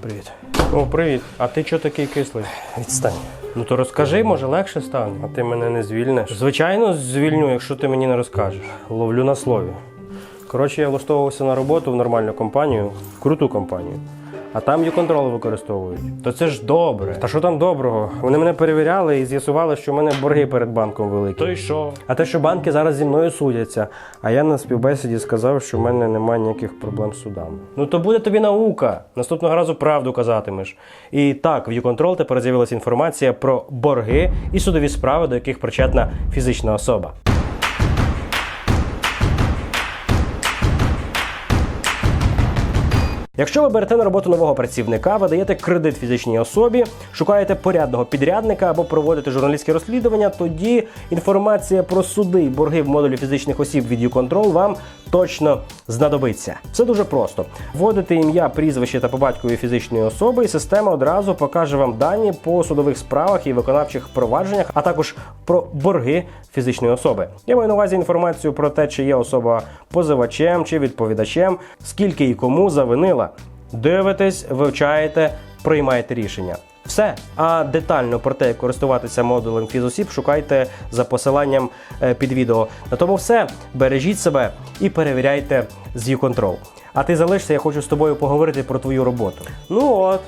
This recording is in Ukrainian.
Привіт. О, привіт. А ти чого такий кислий? Відстань. Ну то розкажи, може легше стане, а ти мене не звільниш. Звичайно, звільню, якщо ти мені не розкажеш. Ловлю на слові. Коротше, я влаштовувався на роботу в нормальну компанію, в круту компанію. А там контрол використовують. То це ж добре. Та що там доброго? Вони мене перевіряли і з'ясували, що в мене борги перед банком великі. То й що? А те, що банки зараз зі мною судяться, а я на співбесіді сказав, що в мене немає ніяких проблем з судами. Ну то буде тобі наука. Наступного разу правду казатимеш. І так, в YouControl тепер з'явилася інформація про борги і судові справи, до яких причетна фізична особа. Якщо ви берете на роботу нового працівника, ви даєте кредит фізичній особі, шукаєте порядного підрядника або проводите журналістське розслідування, тоді інформація про суди і борги в модулі фізичних осіб від YouControl вам точно знадобиться. Все дуже просто. Вводите ім'я, прізвище та по батькові фізичної особи, і система одразу покаже вам дані по судових справах і виконавчих провадженнях, а також про борги фізичної особи. Я маю на увазі інформацію про те, чи є особа позивачем чи відповідачем, скільки і кому завинила. Дивитесь, вивчаєте, приймаєте рішення. Все. А детально про те, як користуватися модулем фізосіб, шукайте за посиланням е, під відео. На тому все. Бережіть себе і перевіряйте з control А ти залишся, я хочу з тобою поговорити про твою роботу. Ну от,